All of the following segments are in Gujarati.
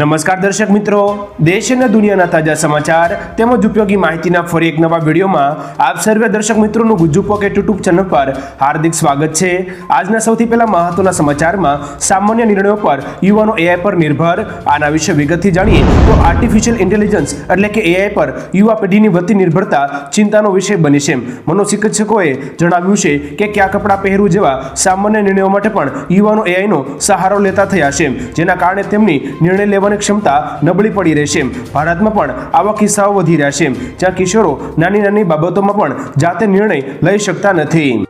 નમસ્કાર દર્શક મિત્રો. દેશ અને દુનિયાના તાજા સમાચાર તેમજ ઉપયોગી માહિતીના ફરી એક નવા વિડીયોમાં આપ સર્વે દર્શક મિત્રોનું ગુજ્જુ પોકેટ યુટ્યુબ ચેનલ પર હાર્દિક સ્વાગત છે. આજના સૌથી પહેલા મહત્વના સમાચારમાં સામાન્ય નિર્ણયો પર યુવાનો એઆઈ પર નિર્ભર. આના વિશે વિગતથી જાણીએ તો આર્ટિફિશિયલ ઇન્ટેલિજન્સ એટલે કે એઆઈ પર યુવા પેઢીની વધતી નિર્ભરતા ચિંતાનો વિષય બની છે મનોચિકિત્સકોએ જણાવ્યું છે કે કયા કપડાં પહેરવું જેવા સામાન્ય નિર્ણયો માટે પણ યુવાનો એઆઈનો સહારો લેતા થયા છે જેના કારણે તેમની નિર્ણય લેવાની ક્ષમતા નબળી પડી રહેશે. ભારતમાં પણ આવા કિસ્સાઓ વધી રહ્યા છે, જ્યાં કિશોરો નાની નાની બાબતોમાં પણ જાતે નિર્ણય લઈ શકતા નથી.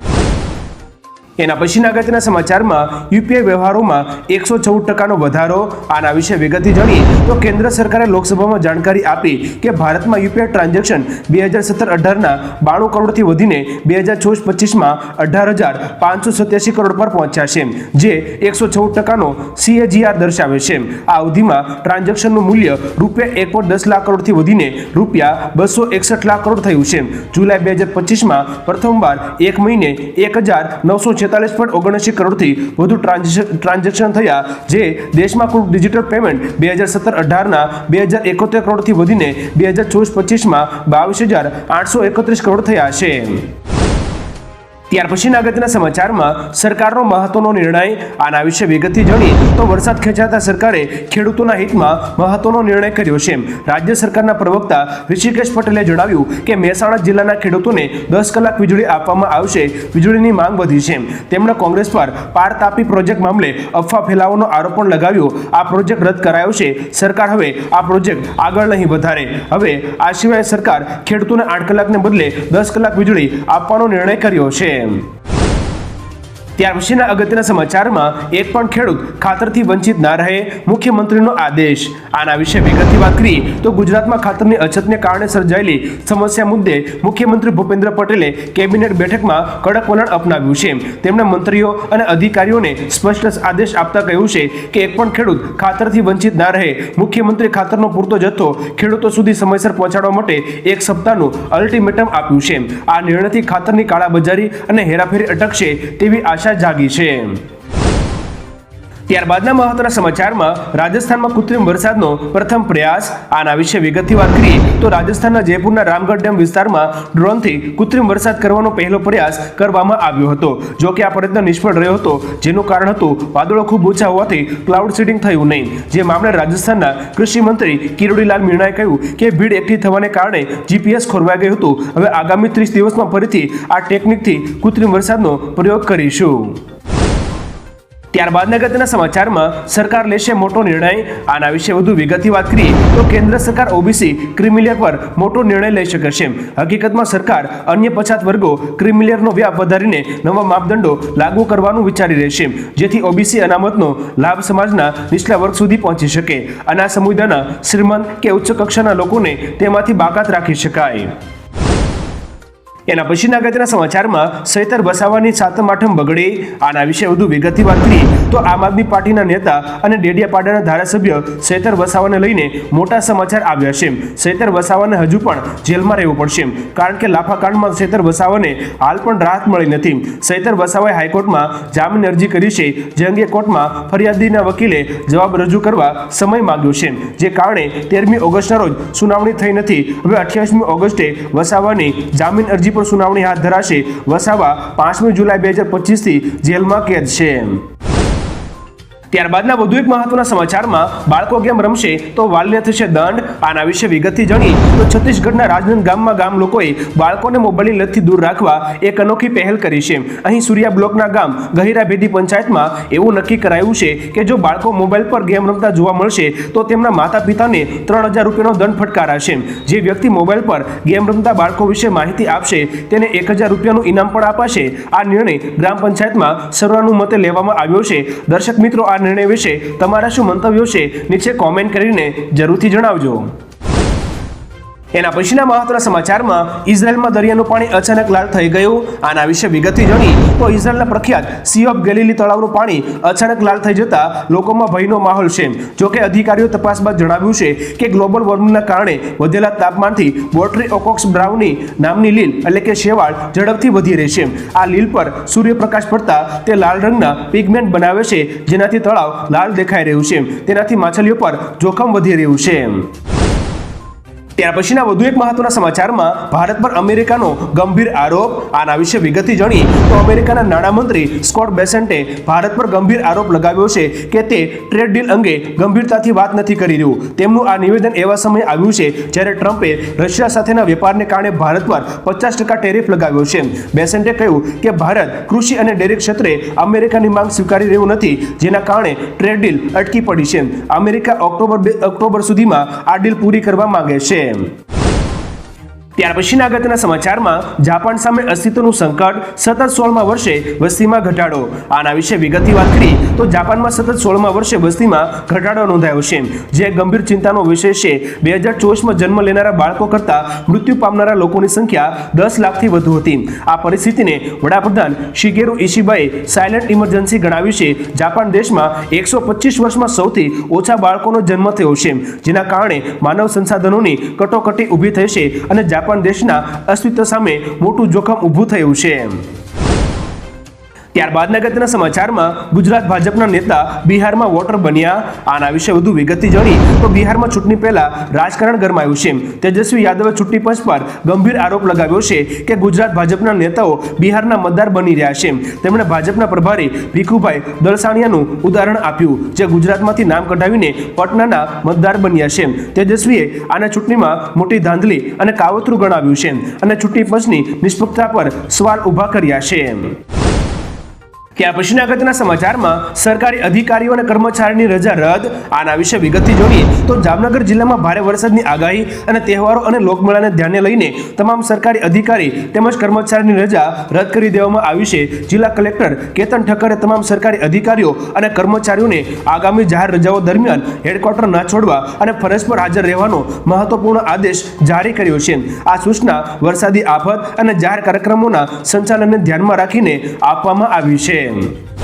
એના પછીના અગત્યના સમાચારમાં યુપીઆઈ વ્યવહારોમાં એકસો ચૌદ ટકાનો વધારો આના વિશે વિગતથી જાણીએ તો કેન્દ્ર સરકારે લોકસભામાં જાણકારી આપી કે ભારતમાં યુપીઆઈ ટ્રાન્ઝેક્શન બે હજાર સત્તર અઢારના બાણું કરોડથી વધીને બે હજાર ચોવીસ પચીસમાં અઢાર હજાર પાંચસો સત્યાસી કરોડ પર પહોંચ્યા છે, જે એકસો ચૌદ ટકાનો સીએજીઆર દર્શાવે છે. આ અવધિમાં ટ્રાન્ઝેક્શનનું મૂલ્ય રૂપિયા એક પોઈન્ટ દસ લાખ કરોડથી વધીને રૂપિયા બસો એકસઠ લાખ કરોડ થયું છે. જુલાઈ બે હજાર પચીસમાં પ્રથમવાર એક મહિને એક હજાર નવસો છેતાલીસ પોઈન્ટ ઓગણસી કરોડથી વધુ ટ્રાન્ઝેક્શન થયા, જે દેશમાં કુલ ડિજિટલ પેમેન્ટ બે હજાર સત્તર અઢારના બે હજાર એકોતેર કરોડથી વધીને બે હજાર ચોવીસ પચીસમાં બાવીસ હજાર આઠસો એકત્રીસ કરોડ થયા છે. ત્યાર પછીના અગત્યના સમાચારમાં સરકારનો મહત્વનો નિર્ણય. આના વિશે વિગતથી જાણીએ તો વરસાદ ખેંચાતા સરકારે ખેડૂતોના હિતમાં મહત્વનો નિર્ણય કર્યો છે રાજ્ય સરકારના પ્રવક્તા ઋષિકેશ પટેલે જણાવ્યું કે મહેસાણા જિલ્લાના ખેડૂતોને દસ કલાક વીજળી આપવામાં આવશે. વીજળીની માંગ વધી છે તેમણે કોંગ્રેસ પર પાર તાપી પ્રોજેક્ટ મામલે અફવા ફેલાવવાનો આરોપ પણ લગાવ્યો. આ પ્રોજેક્ટ રદ કરાયો છે. સરકાર હવે આ પ્રોજેક્ટ આગળ નહીં વધારે. હવે આ સિવાય સરકાર ખેડૂતોને આઠ કલાકને બદલે દસ કલાક વીજળી આપવાનો નિર્ણય કર્યો છે. Damn. ત્યાર પછીના અગત્યના સમાચારમાં એક પણ ખેડૂત ખાતરથી વંચિત ના રહે મુખ્યમંત્રીનો આદેશ. આના વિશે વિગતથી વાત કરીએ તો ગુજરાતમાં ખાતરની અછતને કારણે સર્જાયેલી સમસ્યા મુદ્દે મુખ્યમંત્રી ભૂપેન્દ્ર પટેલે કેબિનેટ બેઠકમાં કડક વલણ અપનાવ્યું છે. તેમણે મંત્રીઓ અને અધિકારીઓને સ્પષ્ટ આદેશ આપતા કહ્યું છે કે એક પણ ખેડૂત ખાતરથી વંચિત ના રહે મુખ્યમંત્રી ખાતરનો પૂરતો જથ્થો ખેડૂતો સુધી સમયસર પહોંચાડવા માટે એક સપ્તાહનું અલ્ટિમેટમ આપ્યું છે. આ નિર્ણયથી ખાતરની કાળાબજારી અને હેરાફેરી અટકશે તેવી આશા જાગી છે. ત્યારબાદના મહત્વના સમાચારમાં રાજસ્થાનમાં કૃત્રિમ વરસાદનો પ્રથમ પ્રયાસ. આના વિશે વિગતથી વાત કરીએ તો રાજસ્થાનના જયપુરના રામગઢ ડેમ વિસ્તારમાં ડ્રોનથી કૃત્રિમ વરસાદ કરવાનો પહેલો પ્રયાસ કરવામાં આવ્યો હતો. જો કે આ પ્રયત્ન નિષ્ફળ રહ્યો હતો, જેનું કારણ હતું વાદળો ખૂબ ઓછા હોવાથી ક્લાઉડ સીડિંગ થયું નહીં. જે મામલે રાજસ્થાનના કૃષિ મંત્રી કિરોડીલાલ મીણાએ કહ્યું કે ભીડ એકઠી થવાને કારણે જીપીએસ ખોરવાઈ ગયું હતું. હવે આગામી ત્રીસ દિવસમાં ફરીથી આ ટેકનિકથી કૃત્રિમ વરસાદનો પ્રયોગ કરીશું. ત્યારબાદના અગત્યના સમાચારમાં સરકાર લેશે મોટો નિર્ણય. આના વિશે વધુ વિગતથી વાત કરીએ તો કેન્દ્ર સરકાર ઓબીસી ક્રિમિલિયર પર મોટો નિર્ણય લઈ શકે છે. હકીકતમાં સરકાર અન્ય પછાત વર્ગો ક્રિમિલિયરનો વ્યાપ વધારીને નવા માપદંડો લાગુ કરવાનું વિચારી રહેશે જેથી ઓબીસી અનામતનો લાભ સમાજના નીચલા વર્ગ સુધી પહોંચી શકે. અને આ સમુદાયના શ્રીમંત કે ઉચ્ચ કક્ષાના લોકોને તેમાંથી બાકાત રાખી શકાય. એના પછીના અગત્યના સમાચારમાં સૈતર વસાવાની સાતમ આઠમ બગડે, આના વિશે વધુ વિગતથી વાત કરીએ તો આમ આદમી પાર્ટીના નેતા અને ડેડિયાપાડાના ધારાસભ્ય સૈતર વસાવાને લઈને મોટા સમાચાર આવ્યા છે. સૈતર વસાવાને હજુ પણ જેલમાં રહેવું પડશે કારણ કે લાફાકાંડમાં સૈતર વસાવાને હાલ પણ રાહત મળી નથી. સૈતર વસાવાએ હાઈકોર્ટમાં જામીન અરજી કરી છે, જે અંગે કોર્ટમાં ફરિયાદીના વકીલે જવાબ રજૂ કરવા સમય માંગ્યો છે જે કારણે તેરમી ઓગસ્ટના રોજ સુનાવણી થઈ નથી. હવે અઠ્યાવીસમી ઓગસ્ટે વસાવાની જામીન અરજી પર સુનાવણી હાથ ધરાશે. વસાવા પાંચમી જુલાઈ બે હજાર પચીસથી જેલમાં કેદ છે. ત્યારબાદના વધુ એક મહત્વના સમાચારમાં બાળકો ગેમ રમશે તો વાલીને થશે દંડ. આના વિશે વિગતથી જાણીએ તો છત્તીસગઢના રાજનંદ ગામમાં ગામ લોકોએ બાળકોને મોબાઈલની લતથી દૂર રાખવા એક અનોખી પહેલ કરી છે. અહીં સૂર્યા બ્લોકના ગામ ગહિરા ભેદી પંચાયતમાં એવું નક્કી કરાયું છે કે જો બાળકો મોબાઈલ પર ગેમ રમતા જોવા મળશે તો તેમના માતા પિતાને ત્રણ હજાર રૂપિયાનો દંડ ફટકારાશે. જે વ્યક્તિ મોબાઈલ પર ગેમ રમતા બાળકો વિશે માહિતી આપશે તેને એક હજાર રૂપિયાનું ઇનામ પણ અપાશે. આ નિર્ણય ગ્રામ પંચાયતમાં સર્વાનુમતે લેવામાં આવ્યો છે. દર્શક મિત્રો, આ નિર્ણય વિશે તમારા શું મંતવ્યો છે? નીચે કોમેન્ટ કરીને જરૂરથી જણાવજો. એના પછીના મહત્વના સમાચારમાં ઇઝરાયલમાં દરિયાનું પાણી અચાનક લાલ થઈ ગયું. આના વિશે વિગતથી જાણી તો ઇઝરાયલના પ્રખ્યાત સી ઓફ ગેલીલી તળાવનું પાણી અચાનક લાલ થઈ જતા લોકોમાં ભયનો માહોલ છે. જોકે અધિકારીઓ તપાસ બાદ જણાવ્યું છે કે ગ્લોબલ વોર્મિંગના કારણે વધેલા તાપમાનથી બોટરી ઓકોક્સ બ્રાઉની નામની લીલ એટલે કે શેવાળ ઝડપથી વધી રહી છે. આ લીલ પર સૂર્યપ્રકાશ પડતા તે લાલ રંગના પિગમેન્ટ બનાવે છે, જેનાથી તળાવ લાલ દેખાઈ રહ્યું છે. તેનાથી માછલીઓ પર જોખમ વધી રહ્યું છે. ત્યાર પછીના વધુ એક મહત્વના સમાચારમાં ભારત પર અમેરિકાનો ગંભીર આરોપ, આના વિશે વિગતથી જાણી તો અમેરિકાના નાણામંત્રી સ્કોટ બેસન્ટે ભારત પર ગંભીર આરોપ લગાવ્યો છે કે તે ટ્રેડ ડીલ અંગે ગંભીરતાથી વાત નથી કરી રહ્યું. તેમનું આ નિવેદન એવા સમયે આવ્યું છે જ્યારે ટ્રમ્પે રશિયા સાથેના વેપારને કારણે ભારત પર પચાસ ટકા ટેરિફ લગાવ્યો છે. બેસેન્ટે કહ્યું કે ભારત કૃષિ અને ડેરી ક્ષેત્રે અમેરિકાની માંગ સ્વીકારી રહ્યું નથી, જેના કારણે ટ્રેડ ડીલ અટકી પડી છે. અમેરિકા ઓક્ટોબર ઓક્ટોબર સુધીમાં આ ડીલ પૂરી કરવા માંગે છે. name. ત્યાર પછીના અગત્યના સમાચારમાં જાપાન સામે અસ્તિત્વનું સંકટ સતત સોળમા વર્ષે વસ્તીમાં ઘટાડો. આના વિશે વિગતની વાત કરી તો જાપાનમાં સતત સોળમા વર્ષે વસ્તીમાં ઘટાડો નોંધાયો છે. જે ગંભીર ચિંતાનો વિષય છે. બે હજાર ચોવીસમાં જન્મ લેનારા બાળકો કરતાં મૃત્યુ પામનારા લોકોની સંખ્યા દસ લાખથી વધુ હતી. આ પરિસ્થિતિને વડાપ્રધાન શિગેરુ ઈશીબાઈ સાયલન્ટ ઇમરજન્સી ગણાવી છે. જાપાન દેશમાં એકસો પચીસ વર્ષમાં સૌથી ઓછા બાળકોનો જન્મ થયો છે. જેના કારણે માનવ સંસાધનોની કટોકટી ઊભી થઈ છે અને જાપાન દેશના અસ્તિત્વ સામે મોટું જોખમ ઊભું થયું છે. ત્યારબાદના અગત્યના સમાચારમાં ગુજરાત ભાજપના નેતા બિહારમાં વોટર બન્યા. આના વિશે વધુ વિગતથી જાણી તો બિહારમાં ચૂંટણી પહેલા રાજકારણ ગરમાયું છે. તેજસ્વી યાદવે ચૂંટણી પંચ પર ગંભીર આરોપ લગાવ્યો છે કે ગુજરાત ભાજપના નેતાઓ બિહારના મતદાર બની રહ્યા છે. તેમણે ભાજપના પ્રભારી ભીખુભાઈ દલસાણિયાનું ઉદાહરણ આપ્યું, જે ગુજરાતમાંથી નામ કઢાવીને પટનાના મતદાર બન્યા છે. તેજસ્વીએ આના ચૂંટણીમાં મોટી ધાંધલી અને કાવતરું ગણાવ્યું છે અને ચૂંટણી પંચની નિષ્પક્ષતા પર સવાલ ઊભા કર્યા છે. ત્યાર પછીના અગત્યના સમાચારમાં સરકારી અધિકારીઓ અને કર્મચારીની રજા રદ. આના વિશે વિગતથી જોઈએ તો જામનગર જિલ્લામાં ભારે વરસાદની આગાહી અને તહેવારો અને લોકમેળાને ધ્યાને લઈને તમામ સરકારી અધિકારી તેમજ કર્મચારીની રજા રદ કરી દેવામાં આવી છે. જિલ્લા કલેક્ટર કેતન ઠક્કરે તમામ સરકારી અધિકારીઓ અને કર્મચારીઓને આગામી જાહેર રજાઓ દરમિયાન હેડક્વાર્ટર ના છોડવા અને ફરજ પર હાજર રહેવાનો મહત્વપૂર્ણ આદેશ જારી કર્યો છે. આ સૂચના વરસાદી આફત અને જાહેર કાર્યક્રમોના સંચાલનને ધ્યાનમાં રાખીને આપવામાં આવી છે. 嗯。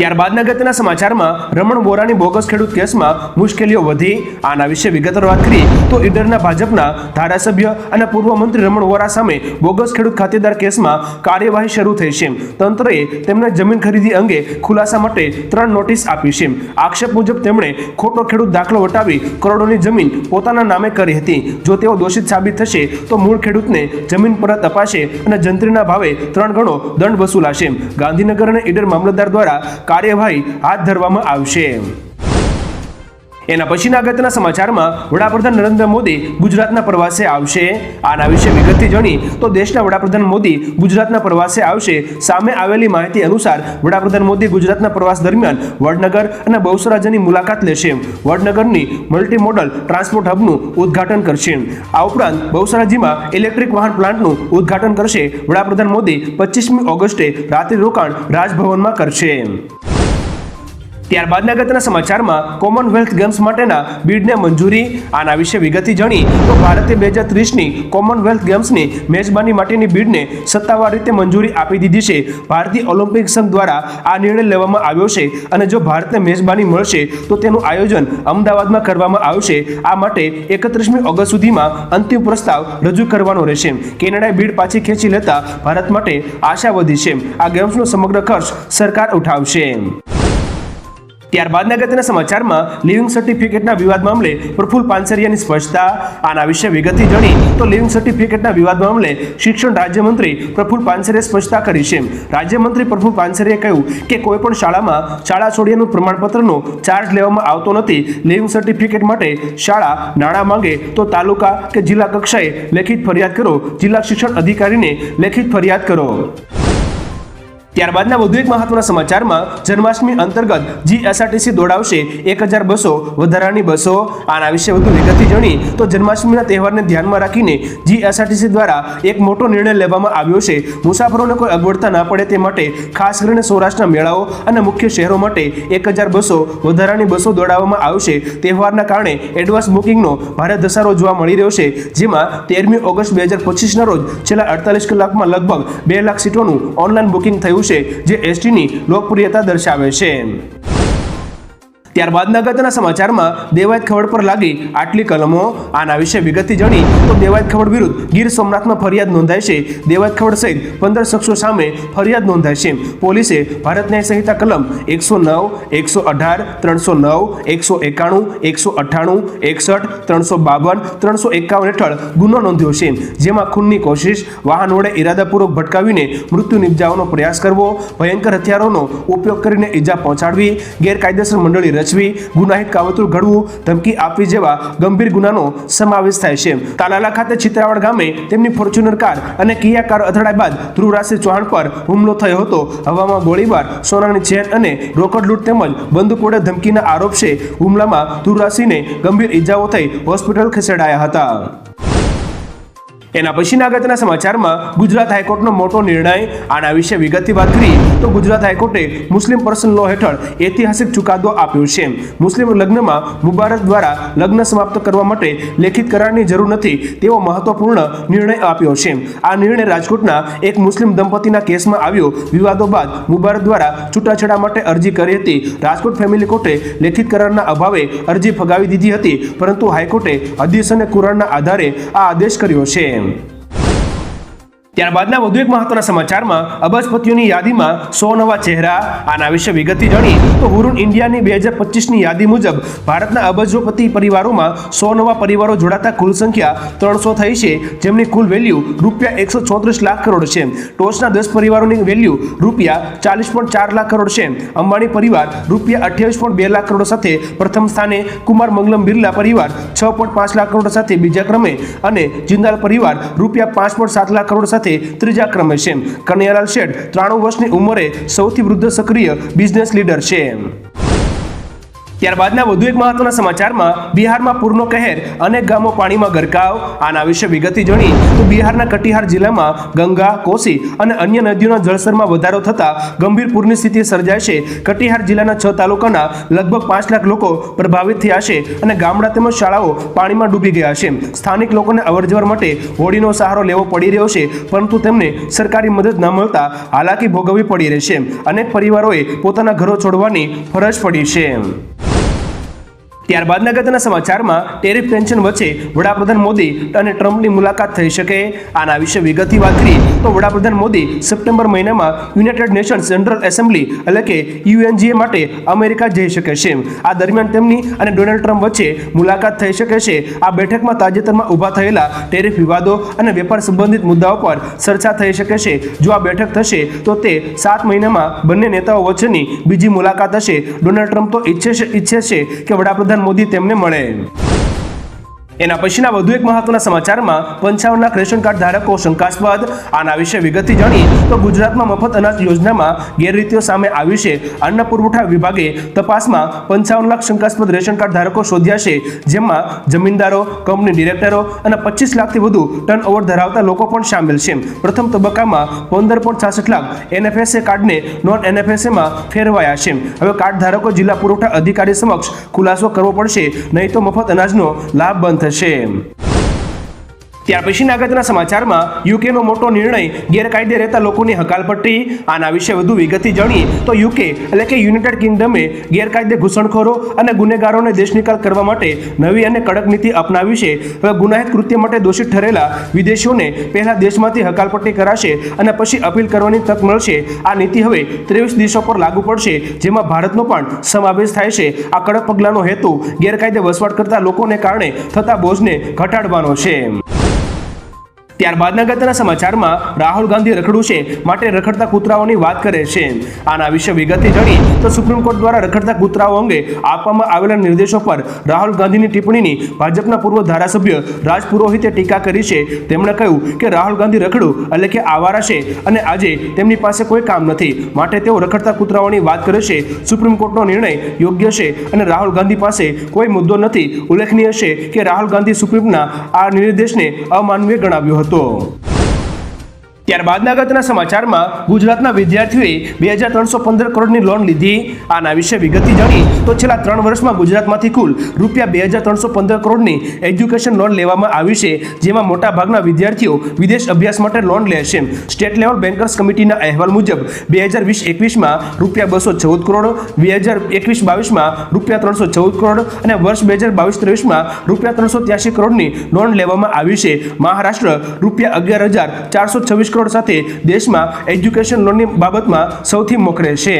ત્યારબાદના ગતના સમાચારમાં રમણ વોરાની બોગસ ખેડૂત કેસમાં મુશ્કેલીઓ વધી. આના વિશે વિગતવાર વાત કરી તો ઈડરના ભાજપના ધારાસભ્ય અને પૂર્વ મંત્રી રમણ વોરા સામે બોગસ ખેડૂત ખાતેદાર કેસમાં કાર્યવાહી શરૂ થઈ છે. તંત્રએ તેમને જમીન ખરીદી અંગે ખુલાસા માટે ત્રણ નોટિસ આપી છે. આક્ષેપ મુજબ તેમણે ખોટો ખેડૂત દાખલો વટાવી કરોડોની જમીન પોતાના નામે કરી હતી. જો તેઓ દોષિત સાબિત થશે, તો મૂળ ખેડૂતને જમીન પરત અપાશે અને જંત્રીના ભાવે ત્રણ ગણો દંડ વસૂલાશે. ગાંધીનગર અને ઈડર મામલતદાર દ્વારા કાર્યવાહી હાથ ધરવામાં આવશે. એના પછીના અગત્યના સમાચારમાં વડાપ્રધાન નરેન્દ્ર મોદી ગુજરાતના પ્રવાસે આવશે. આના વિશે વિગતથી જાણી તો દેશના વડાપ્રધાન મોદી ગુજરાતના પ્રવાસે આવશે. સામે આવેલી માહિતી અનુસાર વડાપ્રધાન મોદી ગુજરાતના પ્રવાસ દરમિયાન વડનગર અને બહુસરાજ્યની મુલાકાત લેશે. વડનગરની મલ્ટી મોડલ ટ્રાન્સપોર્ટ હબનું ઉદ્ઘાટન કરશે. આ ઉપરાંત બહુસરાજીમાં ઇલેક્ટ્રિક વાહન પ્લાન્ટનું ઉદ્ઘાટન કરશે. વડાપ્રધાન મોદી પચીસમી ઓગસ્ટે રાત્રિ રોકાણ રાજભવનમાં કરશે. ત્યારબાદના અગત્યના સમાચારમાં કોમનવેલ્થ ગેમ્સ માટેના બીડને મંજૂરી. આના વિશે વિગતથી જાણી તો ભારતે બે હજાર ત્રીસની કોમનવેલ્થ ગેમ્સની મેજબાની માટેની બીડને સત્તાવાર રીતે મંજૂરી આપી દીધી છે. ભારતીય ઓલિમ્પિક સંઘ દ્વારા આ નિર્ણય લેવામાં આવ્યો છે અને જો ભારતને મેજબાની મળશે તો તેનું આયોજન અમદાવાદમાં કરવામાં આવશે. આ માટે એકત્રીસમી ઓગસ્ટ સુધીમાં અંતિમ પ્રસ્તાવ રજૂ કરવાનો રહેશે. કેનેડાએ બીડ પાછી ખેંચી લેતા ભારત માટે આશા વધી છે. આ ગેમ્સનો સમગ્ર ખર્ચ સરકાર ઉઠાવશે. ત્યારબાદના અગત્યના સમાચારમાં લિવિંગ સર્ટિફિકેટના વિવાદ મામલે પ્રફુલ પાનસરિયાની સ્પષ્ટતા, આના વિશે વિગતથી જણી તો લિવિંગ સર્ટિફિકેટના વિવાદ મામલે શિક્ષણ રાજ્યમંત્રી પ્રફુલ પાનસરિયા સ્પષ્ટતા કરી છે. રાજ્યમંત્રી પ્રફુલ પાનસરિયાએ કહ્યું કે કોઈ પણ શાળામાં શાળા છોડ્યાનું પ્રમાણપત્રનો ચાર્જ લેવામાં આવતો નથી. લિવિંગ સર્ટિફિકેટ માટે શાળા નાણાં માંગે તો તાલુકા કે જિલ્લા કક્ષાએ લેખિત ફરિયાદ કરો. જિલ્લા શિક્ષણ અધિકારીને લેખિત ફરિયાદ કરો. ત્યારબાદના વધુ એક મહત્વના સમાચારમાં જન્માષ્ટમી અંતર્ગત જીએસઆરટીસી દોડાવશે એક હજાર બસો વધારાની બસો. આના વિશે વધુ વિગતથી જાણી તો જન્માષ્ટમીના તહેવારને ધ્યાનમાં રાખીને જીએસઆરટીસી દ્વારા એક મોટો નિર્ણય લેવામાં આવ્યો છે. મુસાફરોને કોઈ અગવડતા ના પડે તે માટે ખાસ કરીને સૌરાષ્ટ્રના મેળાઓ અને મુખ્ય શહેરો માટે એક હજાર બસો વધારાની બસો દોડાવવામાં આવશે. તહેવારના કારણે એડવાન્સ બુકિંગનો ભારે ધસારો જોવા મળી રહ્યો છે. જેમાં તેરમી ઓગસ્ટ બે હજાર પચીસના રોજ છેલ્લા અડતાલીસ કલાકમાં લગભગ બે લાખ સીટોનું ઓનલાઈન બુકિંગ થયું છે. જે એસટીની લોકપ્રિયતા દર્શાવે છે. ત્યારબાદના અગત્યના સમાચારમાં દેવાયત ખવડ પર લાગી આટલી કલમો આના વિશે વિગતથી જાણી તો દેવાયત ખવડ વિરુદ્ધ ગીર સોમનાથમાં ફરિયાદ નોંધાઈ છે. દેવાયત ખવડ સહિત પંદર શખ્સો સામે ફરિયાદ નોંધાઈ છે. પોલીસે ભારત ન્યાય સંહિતા કલમ એકસો નવ, એકસો અઢાર, ત્રણસો નવ, એકસો એકાણું, એકસો અઠ્ઠાણું, એકસઠ, ત્રણસો બાવન, ત્રણસો એકાવન હેઠળ ગુનો નોંધ્યો છે. જેમાં ખૂનની કોશિશ, વાહન વડે ઇરાદાપૂર્વક ભટકાવીને મૃત્યુ નિપજાવવાનો પ્રયાસ કરવો, ભયંકર હથિયારોનો ઉપયોગ કરીને ઈજા પહોંચાડવી, ગેરકાયદેસર મંડળી રચવી ગુનાહિત કાવતરું ઘડવું, ધમકી આપવી જેવા ગંભીર ગુનાનો સમાવેશ થાય છે. તાલાલા ખાતે ચિત્રાવડ ગામે તેમની ફોર્ચ્યુનર કાર અને કિયા કાર અથડાય બાદ ધ્રુવરાજસિંહ ચૌહાણ પર હુમલો થયો હતો. હવામાં ગોળીબાર, સોનાની ચેન અને રોકડ લૂંટ તેમજ બંદૂક વડે ધમકીના આરોપ છે. હુમલામાં ધ્રુવરાજસિંહને ગંભીર ઈજાઓ થઈ હોસ્પિટલ ખસેડાયા હતા. એના પછીના અગત્યના સમાચારમાં ગુજરાત હાઈકોર્ટનો મોટો નિર્ણય. આના વિશે વિગતથી વાત કરી તો ગુજરાત હાઈકોર્ટે મુસ્લિમ પર્સન લો હેઠળ ઐતિહાસિક ચુકાદો આપ્યો છે. મુસ્લિમ લગ્નમાં મુબારક દ્વારા લગ્ન સમાપ્ત કરવા માટે લેખિત કરારની જરૂર નથી તેવો મહત્વપૂર્ણ નિર્ણય આપ્યો છે. આ નિર્ણય રાજકોટના એક મુસ્લિમ દંપતીના કેસમાં આવ્યો. વિવાદો બાદ મુબારક દ્વારા છૂટાછેડા માટે અરજી કરી હતી. રાજકોટ ફેમિલી કોર્ટે લેખિત કરારના અભાવે અરજી ફગાવી દીધી હતી, પરંતુ હાઈકોર્ટે હદીસ અને કુરાનના આધારે આ આદેશ કર્યો છે. tempo. ત્યારબાદના વધુ એક મહત્વના સમાચારમાં અબજપતિઓની યાદીમાં સો નવા ચહેરા, આના વિશે વિગતથી જાણી તો હુરુન ઇન્ડિયાની બે હજાર પચીસની યાદી મુજબ ભારતના અબજોપતિ પરિવારોમાં સો નવા પરિવારો જોડાતા કુલ સંખ્યા ત્રણસો થઈ છે. જેમની કુલ વેલ્યુ રૂપિયા એકસો ચોત્રીસ લાખ કરોડ છે. ટોચના દસ પરિવારોની વેલ્યુ રૂપિયા ચાલીસ પોઈન્ટ ચાર લાખ કરોડ છે. અંબાણી પરિવાર રૂપિયા અઠ્યાવીસ પોઈન્ટ બે લાખ કરોડ સાથે પ્રથમ સ્થાને, કુમાર મંગલમ બિરલા પરિવાર છ પોઈન્ટ પાંચ લાખ કરોડ સાથે બીજા ક્રમે અને જિંદાલ પરિવાર રૂપિયા પાંચ પોઈન્ટ સાત લાખ કરોડ સાથે ત્રીજા ક્રમે છે. કનૈયાલાલ શેઠ ત્રાણું વર્ષની ઉંમરે સૌથી વૃદ્ધ સક્રિય બિઝનેસ લીડર છે. ત્યારબાદના વધુ એક મહત્વના સમાચારમાં બિહારમાં પૂરનો કહેર અનેક ગામો પાણીમાં ગરકાવ. આના વિશે વિગતથી જણી તો બિહારના કટિહાર જિલ્લામાં ગંગા, કોસી અને અન્ય નદીઓના જળસ્તરમાં વધારો થતા ગંભીર પૂરની સ્થિતિ સર્જાય છે. કટિહાર જિલ્લાના છ તાલુકાના લગભગ પાંચ લાખ લોકો પ્રભાવિત થયા છે અને ગામડા તેમજ શાળાઓ પાણીમાં ડૂબી ગયા છે. સ્થાનિક લોકોને અવરજવર માટે હોડીનો સહારો લેવો પડી રહ્યો છે, પરંતુ તેમને સરકારી મદદ ન મળતા હાલાકી ભોગવવી પડી રહી છે. અનેક પરિવારોએ પોતાના ઘરો છોડવાની ફરજ પડી છે. ત્યારબાદના ગતના સમાચારમાં ટેરિફ ટેન્શન વચ્ચે વડાપ્રધાન મોદી અને ટ્રમ્પની મુલાકાત થઈ શકે. આના વિશે વિગતથી વાત કરી તો વડાપ્રધાન મોદી સપ્ટેમ્બર મહિનામાં યુનાઇટેડ નેશન્સ જનરલ એસેમ્બલી એટલે કે યુએનજીએ માટે અમેરિકા જઈ શકે છે. આ દરમિયાન તેમની અને ડોનાલ્ડ ટ્રમ્પ વચ્ચે મુલાકાત થઈ શકે છે. આ બેઠકમાં તાજેતરમાં ઊભા થયેલા ટેરિફ વિવાદો અને વેપાર સંબંધિત મુદ્દાઓ પર ચર્ચા થઈ શકે છે. જો આ બેઠક થશે, તો તે સાત મહિનામાં બંને નેતાઓ વચ્ચેની બીજી મુલાકાત હશે. ડોનાલ્ડ ટ્રમ્પ તો ઈચ્છે છે ઈચ્છે છે કે વડાપ્રધાન મોદી તેમને મળે. એના પછીના વધુ એક મહત્વના સમાચારમાં પંચાવન લાખ રેશન કાર્ડ ધારકો શંકાસ્પદ. આના વિશે વિગતથી જાણી તો ગુજરાતમાં મફત અનાજ યોજનામાં ગેરરીતિઓ સામે આવી છે. અન્ન પુરવઠા વિભાગે તપાસમાં પંચાવન લાખ શંકાસ્પદ રેશન કાર્ડ ધારકો શોધ્યા છે, જેમાં જમીનદારો, કંપની ડિરેક્ટરો અને પચીસ લાખથી વધુ ટર્ન ઓવર ધરાવતા લોકો પણ સામેલ છે. પ્રથમ તબક્કામાં પંદર પોઈન્ટ છાસઠ લાખ એનએફએસએ કાર્ડને નોન એનએફએસએમાં ફેરવાયા છે. હવે કાર્ડ ધારકો જિલ્લા પુરવઠા અધિકારી સમક્ષ ખુલાસો કરવો પડશે, નહીં તો મફત અનાજનો લાભ બંધ થશે ત્યાર પછીના અગત્યના સમાચારમાં યુકેનો મોટો નિર્ણય ગેરકાયદે રહેતા લોકોની હકાલપટ્ટી આના વિશે વધુ વિગતથી જાણીએ તો યુકે એટલે કે યુનાઇટેડ કિંગડમે ગેરકાયદે ઘૂસણખોરો અને ગુનેગારોને દેશ નિકાલ કરવા માટે નવી અને કડક નીતિ અપનાવી છે. હવે ગુનાહિત કૃત્ય માટે દોષિત ઠરેલા વિદેશીઓને પહેલા દેશમાંથી હકાલપટ્ટી કરાશે અને પછી અપીલ કરવાની તક મળશે. આ નીતિ હવે ત્રેવીસ દેશો પર લાગુ પડશે, જેમાં ભારતનો પણ સમાવેશ થાય છે. આ કડક પગલાંનો હેતુ ગેરકાયદે વસવાટ કરતા લોકોને કારણે થતા બોજને ઘટાડવાનો છે. ત્યારબાદના ગતના સમાચારમાં રાહુલ ગાંધી રખડું છે, માટે રખડતા કૂતરાઓની વાત કરે છે. આના વિશે વિગતે જણી તો સુપ્રીમ કોર્ટ દ્વારા રખડતા કૂતરાઓ અંગે આપવામાં આવેલા નિર્દેશો પર રાહુલ ગાંધીની ટિપ્પણીની ભાજપના પૂર્વ ધારાસભ્ય રાજ પુરોહિતે ટીકા કરી છે. તેમણે કહ્યું કે રાહુલ ગાંધી રખડું એટલે કે આવારા છે અને આજે તેમની પાસે કોઈ કામ નથી. માટે તેઓ રખડતા કૂતરાઓની વાત કરે છે. સુપ્રીમ કોર્ટનો નિર્ણય યોગ્ય છે અને રાહુલ ગાંધી પાસે કોઈ મુદ્દો નથી. ઉલ્લેખનીય છે કે રાહુલ ગાંધી સુપ્રીમના આ નિર્દેશને અમાનવીય ગણાવ્યો હતો. minuto. ત્યારબાદના અગત્યના સમાચારમાં ગુજરાતના વિદ્યાર્થીઓએ બે હજાર ત્રણસો પંદર કરોડની લોન લીધી. આના વિશે વિગતથી જાણી તો છેલ્લા ત્રણ વર્ષમાં ગુજરાતમાંથી કુલ રૂપિયા બે હજાર ત્રણસો પંદર કરોડની એજ્યુકેશન લોન લેવામાં આવી છે, જેમાં મોટાભાગના વિદ્યાર્થીઓ વિદેશ અભ્યાસ માટે લોન લે છે. સ્ટેટ લેવલ બેન્કર્સ કમિટીના અહેવાલ મુજબ, બે હજાર વીસ એકવીસમાં રૂપિયા બસો ચૌદ કરોડ, બે હજાર એકવીસ બાવીસમાં રૂપિયા ત્રણસો ચૌદ કરોડ અને વર્ષ બે હજાર બાવીસ ત્રેવીસમાં રૂપિયા ત્રણસો ત્યાસી કરોડની લોન લેવામાં આવી છે. મહારાષ્ટ્ર રૂપિયા અગિયાર હજાર ચારસો છવ્વીસ કરોડ સાથે દેશમાં એજ્યુકેશન લોનની બાબતમાં સૌથી મોખરે છે.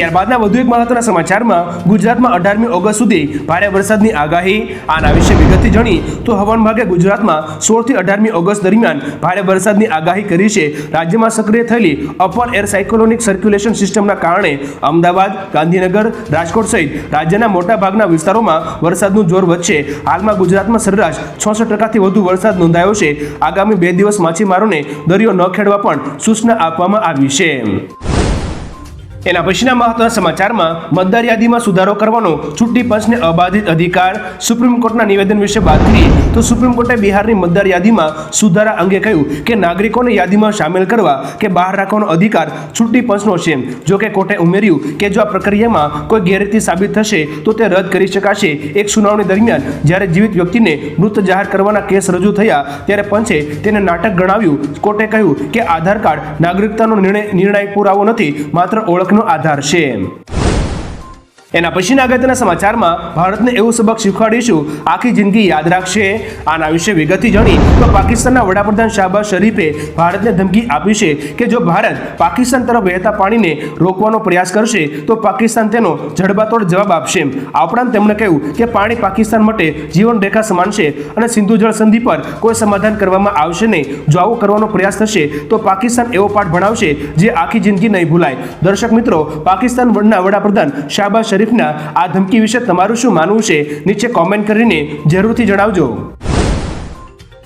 ત્યારબાદના વધુ એક મહત્વના સમાચારમાં ગુજરાતમાં અઢારમી ઓગસ્ટ સુધી ભારે વરસાદની આગાહી. આના વિશે વિગતથી જાણી તો હવામાન વિભાગે ગુજરાતમાં સોળથી અઢારમી ઓગસ્ટ દરમિયાન ભારે વરસાદની આગાહી કરી છે. રાજ્યમાં સક્રિય થયેલી અપર એર સાયક્લોનિક સર્ક્યુલેશન સિસ્ટમના કારણે અમદાવાદ, ગાંધીનગર, રાજકોટ સહિત રાજ્યના મોટા ભાગના વિસ્તારોમાં વરસાદનું જોર વધશે. હાલમાં ગુજરાતમાં સરેરાશ છસો ટકાથી વધુ વરસાદ નોંધાયો છે. આગામી બે દિવસ માછીમારોને દરિયો ન ખેડવા પણ સૂચના આપવામાં આવી છે. એના પછીના મહત્વના સમાચારમાં મતદાર યાદીમાં સુધારો કરવાનો ચૂંટણી પંચને અબાધિત અધિકાર સુપ્રીમ કોર્ટના નિવેદન વિશે વાત કરીએ તો સુપ્રીમ કોર્ટે બિહારની મતદાર યાદીમાં સુધારા અંગે કહ્યું કે નાગરિકોને યાદીમાં સામેલ કરવા કે બહાર રાખવાનો અધિકાર ચૂંટણી પંચનો છે. જો કે કોર્ટે ઉમેર્યું કે જો આ પ્રક્રિયામાં કોઈ ગેરરીતિ સાબિત થશે, તો તે રદ કરી શકાશે. એક સુનાવણી દરમિયાન જ્યારે જીવિત વ્યક્તિને મૃત જાહેર કરવાના કેસ રજૂ થયા, ત્યારે પંચે તેને નાટક ગણાવ્યું. કોર્ટે કહ્યું કે આધાર કાર્ડ નાગરિકતાનો નિર્ણય નિર્ણાયક પુરાવો નથી, માત્ર ઓળખનો આધાર છે. એના પછીના અગત્યના સમાચારમાં ભારતને એવું સબક શીખવાડીશું, આખી જિંદગી યાદ રાખશે. આના વિશે વિગતથી જાણી તો પાકિસ્તાનના વડાપ્રધાન શાહબાઝ શરીફે ભારતને ધમકી આપી છે કે જો ભારત પાકિસ્તાન તરફ વહેતા પાણીને રોકવાનો પ્રયાસ કરશે, તો પાકિસ્તાન તેનો જડબાતોડ જવાબ આપશે. આ ઉપરાંત તેમણે કહ્યું કે પાણી પાકિસ્તાન માટે જીવન રેખા સમાન છે અને સિંધુ જળ સંધિ પર કોઈ સમાધાન કરવામાં આવશે નહીં. જો આવું કરવાનો પ્રયાસ થશે, તો પાકિસ્તાન એવો પાઠ ભણાવશે જે આખી જિંદગી નહીં ભૂલાય. દર્શક મિત્રો, પાકિસ્તાન વડના વડાપ્રધાન શાહબાઝ શરીફના આ ધમકી વિશે તમારું શું માનવું છે? નીચે કોમેન્ટ કરીને જરૂરથી જણાવજો.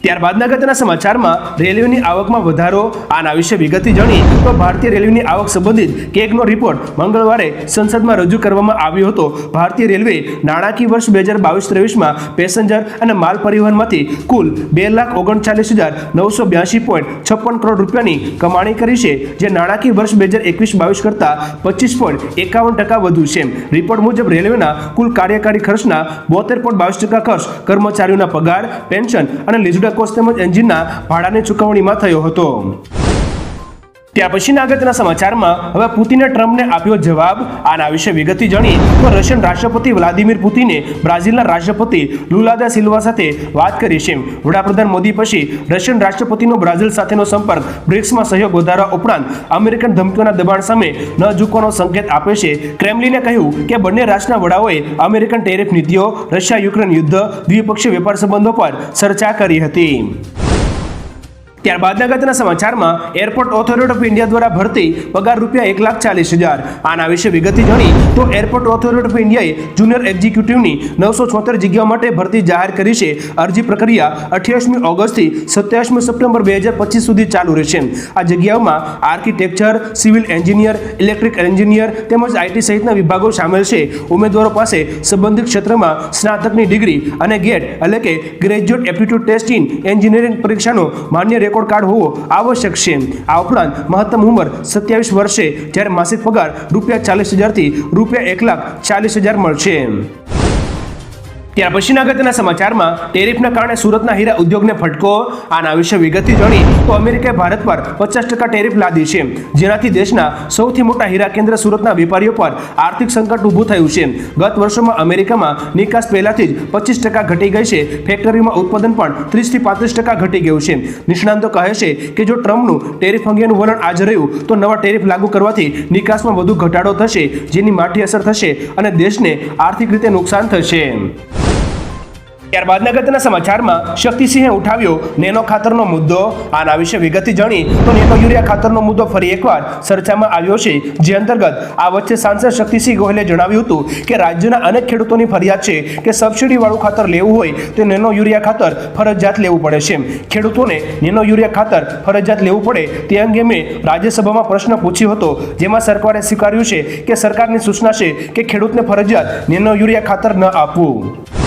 ત્યારબાદના અગત્યના સમાચારમાં રેલવેની આવકમાં વધારો, આના વિશે વિગતથી જાણી તો ભારતીય રેલવેની આવક સંબંધિત કેગનો રિપોર્ટ મંગળવારે સંસદમાં રજૂ કરવામાં આવ્યો હતો. ભારતીય રેલવે નાણાકીય વર્ષ બે હજાર બાવીસ ત્રેવીસમાં પેસેન્જર અને માલ પરિવહનમાંથી કુલ બે લાખ ઓગણચાલીસ હજાર નવસો બ્યાસી પોઈન્ટ છપ્પન કરોડ રૂપિયાની કમાણી કરી છે, જે નાણાકીય વર્ષ બે હજાર એકવીસ બાવીસ કરતાં પચીસ પોઈન્ટ એકાવન ટકા વધુ છે. રિપોર્ટ મુજબ રેલવેના કુલ કાર્યકારી ખર્ચના બોતેર પોઈન્ટ બાવીસ ટકા ખર્ચ કર્મચારીઓના પગાર, પેન્શન અને લીઝડ કોસ્ટ તેમજ એન્જિનના ભાડાની ચૂકવણીમાં થયો હતો. ત્યાર પછીના અગત્યના સમાચારમાં હવે પુતિને ટ્રમ્પને આપ્યો જવાબ. આના વિશે વિગતથી જાણી તો રશિયન રાષ્ટ્રપતિ વ્લાદિમીર પુતિને બ્રાઝિલના રાષ્ટ્રપતિ લુલાદા સિલ્વા સાથે વાત કરી છે. વડાપ્રધાન મોદી પછી રશિયન રાષ્ટ્રપતિનો બ્રાઝિલ સાથેનો સંપર્ક બ્રિક્સમાં સહયોગ વધારવા ઉપરાંત અમેરિકન ધમકીઓના દબાણ સામે ન ઝૂકવાનો સંકેત આપે છે. ક્રેમલિને કહ્યું કે બંને રાષ્ટ્રના વડાઓએ અમેરિકન ટેરિફ નીતિઓ રશિયા યુક્રેન યુદ્ધ, દ્વિપક્ષીય વેપાર સંબંધો પર ચર્ચા કરી હતી. ત્યારબાદના અગત્યના સમાચારમાં એરપોર્ટ ઓથોરિટી ઓફ ઇન્ડિયા દ્વારા ભરતી પગાર રૂપિયા એક લાખ ચાલીસ હજાર. આના વિશે વિગત જાણી તો એરપોર્ટ ઓથોરિટી ઓફ ઇન્ડિયાએ જુનિયર એક્ઝિક્યુટિવની નવસો છોતેર જગ્યાઓ માટે ભરતી જાહેર કરી છે. અરજી પ્રક્રિયા અઠ્યાસમી ઓગસ્ટથી સત્યાવીસમી સપ્ટેમ્બર બે હજાર પચીસ સુધી ચાલુ રહેશે. આ જગ્યાઓમાં architecture, civil engineer, electric engineer તેમજ આઈટી સહિતના વિભાગો સામેલ છે. ઉમેદવારો પાસે સંબંધિત ક્ષેત્રમાં સ્નાતકની ડિગ્રી અને ગેટ એટલે કે graduate aptitude test in engineering પરીક્ષાનો માન્ય રેકોર્ડ કાર્ડ હોવો આવશ્યક છે. આ ઉપરાંત મહત્તમ ઉંમર સત્યાવીસ વર્ષે જ્યારે માસિક પગાર રૂપિયા ચાલીસ હજારથી રૂપિયા એક લાખ ચાલીસ હજાર મળશે. ત્યાર પછીના અગત્યના સમાચારમાં ટેરિફના કારણે સુરતના હીરા ઉદ્યોગને ફટકો આના વિશે વિગતથી જાણી તો અમેરિકાએ ભારત પર પચાસ ટકા ટેરિફ લાદી છે. જેનાથી દેશના સૌથી મોટા હીરા કેન્દ્ર સુરતના વેપારીઓ પર આર્થિક સંકટ ઊભું થયું છે. ગત વર્ષોમાં અમેરિકામાં નિકાસ પહેલાથી જ પચીસ ટકા ઘટી ગઈ છે. ફેક્ટરીમાં ઉત્પાદન પણ ત્રીસથી પાંત્રીસ ટકા ઘટી ગયું છે. નિષ્ણાંતો કહે છે કે જો ટ્રમ્પનું ટેરિફ અંગેનું વલણ આજ રહ્યું, તો નવા ટેરિફ લાગુ કરવાથી નિકાસમાં વધુ ઘટાડો થશે, જેની માઠી અસર થશે અને દેશને આર્થિક રીતે નુકસાન થશે. ત્યારબાદ અગત્યના સમાચારમાં શક્તિસિંહે ઉઠાવ્યો નેનો ખાતરનો મુદ્દો. આના વિશે વિગતથી જાણી તો નેનો યુરિયા ખાતરનો મુદ્દો ફરી એકવાર ચર્ચામાં આવ્યો છે, જે અંતર્ગત આ વચ્ચે સાંસદ શક્તિસિંહ ગોહિલે જણાવ્યું હતું કે રાજ્યના અનેક ખેડૂતોની ફરિયાદ છે કે સબસિડીવાળું ખાતર લેવું હોય તો નેનો યુરિયા ખાતર ફરજિયાત લેવું પડે છે. ખેડૂતોને નેનો યુરિયા ખાતર ફરજિયાત લેવું પડે તે અંગે મેં રાજ્યસભામાં પ્રશ્ન પૂછ્યો હતો, જેમાં સરકારે સ્વીકાર્યું છે કે સરકારની સૂચના છે કે ખેડૂતને ફરજિયાત નેનો યુરિયા ખાતર ન આપવું.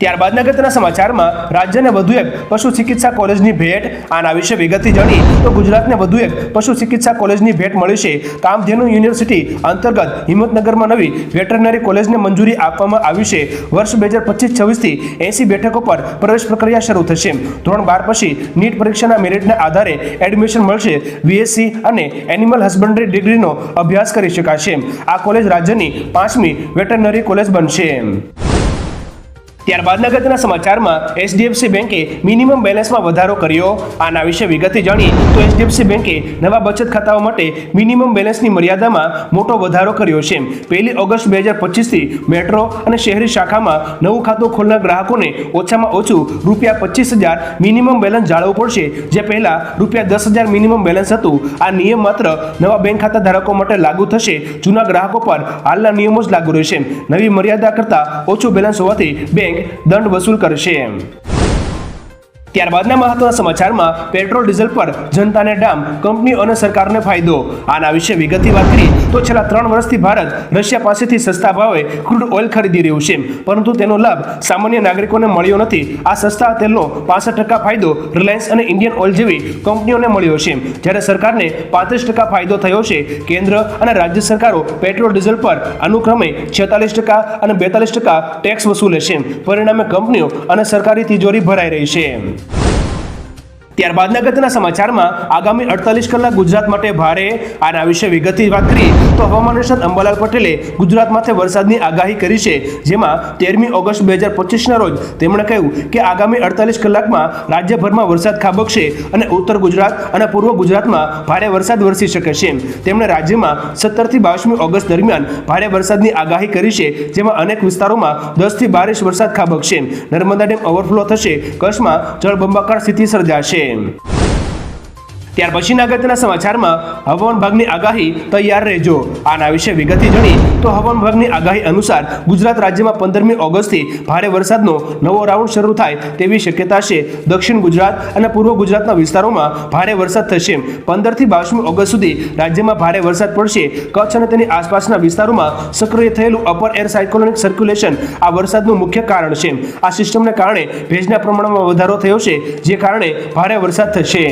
ત્યારબાદ અગત્યના સમાચારમાં રાજ્યને વધુ એક પશુ ચિકિત્સા કોલેજની ભેટ. આના વિશે વિગતથી જાણી તો ગુજરાતને વધુ એક પશુ ચિકિત્સા કોલેજની ભેટ મળી છે. કામધેનુ યુનિવર્સિટી અંતર્ગત હિંમતનગરમાં નવી વેટરનરી કોલેજને મંજૂરી આપવામાં આવી છે. વર્ષ બે હજાર પચીસ છવ્વીસથી એંસી બેઠકો પર પ્રવેશ પ્રક્રિયા શરૂ થશે. ધોરણ બાર પછી નીટ પરીક્ષાના મેરિટના આધારે એડમિશન મળશે. બીએસસી અને એનિમલ હસબન્ડરી ડિગ્રીનો અભ્યાસ કરી શકાશે. આ કોલેજ રાજ્યની પાંચમી વેટરનરી કોલેજ બનશે. ત્યારબાદ અગત્યના સમાચારમાં એચડીએફસી બેંકે મિનિમમ બેલેન્સમાં વધારો કર્યો. આના વિશે વિગતે જાણી તો એચડીએફસી બેંકે નવા બચત ખાતાઓ માટે મિનિમમ બેલેન્સની મર્યાદામાં મોટો વધારો કર્યો છે. પહેલી ઓગસ્ટ બે હજાર પચીસથી મેટ્રો અને શહેરી શાખામાં નવું ખાતું ખોલનાર ગ્રાહકોને ઓછામાં ઓછું રૂપિયા પચીસ હજાર મિનિમમ બેલેન્સ જાળવવું પડશે. જે પહેલા રૂપિયા દસ હજાર મિનિમમ બેલેન્સ હતું. આ નિયમ માત્ર નવા બેંક ખાતા ધારકો માટે લાગુ થશે. જૂના ગ્રાહકો પર હાલના નિયમો જ લાગુ રહેશે. નવી મર્યાદા કરતાં ઓછું બેલેન્સ હોવાથી બેંક દંડ વસૂલ કરશે ત્યારબાદના મહત્વના સમાચારમાં પેટ્રોલ, ડીઝલ પર જનતાને ડામ કંપનીઓ અને સરકારને ફાયદો. આના વિશે વિગતથી વાત કરી તો છેલ્લા ત્રણ વર્ષથી ભારત રશિયા પાસેથી સસ્તા ભાવે ક્રૂડ ઓઇલ ખરીદી રહ્યું છે. પરંતુ તેનો લાભ સામાન્ય નાગરિકોને મળ્યો નથી. આ સસ્તા તેલનો પાસઠ ટકા ફાયદો રિલાયન્સ અને ઇન્ડિયન ઓઇલ જેવી કંપનીઓને મળ્યો છે. જ્યારે સરકારને પાંત્રીસ ટકા ફાયદો થયો છે, કેન્દ્ર અને રાજ્ય સરકારો પેટ્રોલ, ડીઝલ પર અનુક્રમે છેતાલીસ ટકા અને બેતાલીસ ટકા ટેક્સ વસૂલે છે. પરિણામે કંપનીઓ અને સરકારી તિજોરી ભરાઈ રહી છે. ત્યારબાદ અગત્યના સમાચારમાં આગામી અડતાલીસ કલાક ગુજરાત માટે ભારે આના વિશે વિગતથી વાત કરી તો હવામાન નિષ્ણાત અંબાલાલ પટેલે ગુજરાત માટે વરસાદની આગાહી કરી છે, જેમાં તેરમી ઓગસ્ટ બે હજાર પચીસના રોજ તેમણે કહ્યું કે આગામી અડતાલીસ કલાકમાં રાજ્યભરમાં વરસાદ ખાબકશે અને ઉત્તર ગુજરાત અને પૂર્વ ગુજરાતમાં ભારે વરસાદ વરસી શકે છે. તેમણે રાજ્યમાં સત્તરથી બાવીસમી ઓગસ્ટ દરમિયાન ભારે વરસાદની આગાહી કરી છે, જેમાં અનેક વિસ્તારોમાં દસથી બાર ઇંચ વરસાદ ખાબકશે. નર્મદા ડેમ ઓવરફ્લો થશે, કચ્છમાં જળબંબાકાર સ્થિતિ સર્જાશે. game. ત્યાર પછીના અગત્યના સમાચારમાં હવામાન વિભાગની આગાહી તૈયાર રહેજો. આના વિશે વિગતથી જણી તો હવામાન વિભાગની આગાહી અનુસાર ગુજરાત રાજ્યમાં પંદરમી ઓગસ્ટથી ભારે વરસાદનો નવો રાઉન્ડ શરૂ થાય તેવી શક્યતા છે. દક્ષિણ ગુજરાત અને પૂર્વ ગુજરાતના વિસ્તારોમાં ભારે વરસાદ થશે. પંદરથી બાવીસમી ઓગસ્ટ સુધી રાજ્યમાં ભારે વરસાદ પડશે. કચ્છ અને તેની આસપાસના વિસ્તારોમાં સક્રિય થયેલું અપર એર સાયક્લોનિક સર્ક્યુલેશન આ વરસાદનું મુખ્ય કારણ છે. આ સિસ્ટમને કારણે ભેજના પ્રમાણમાં વધારો થયો છે, જે કારણે ભારે વરસાદ થશે.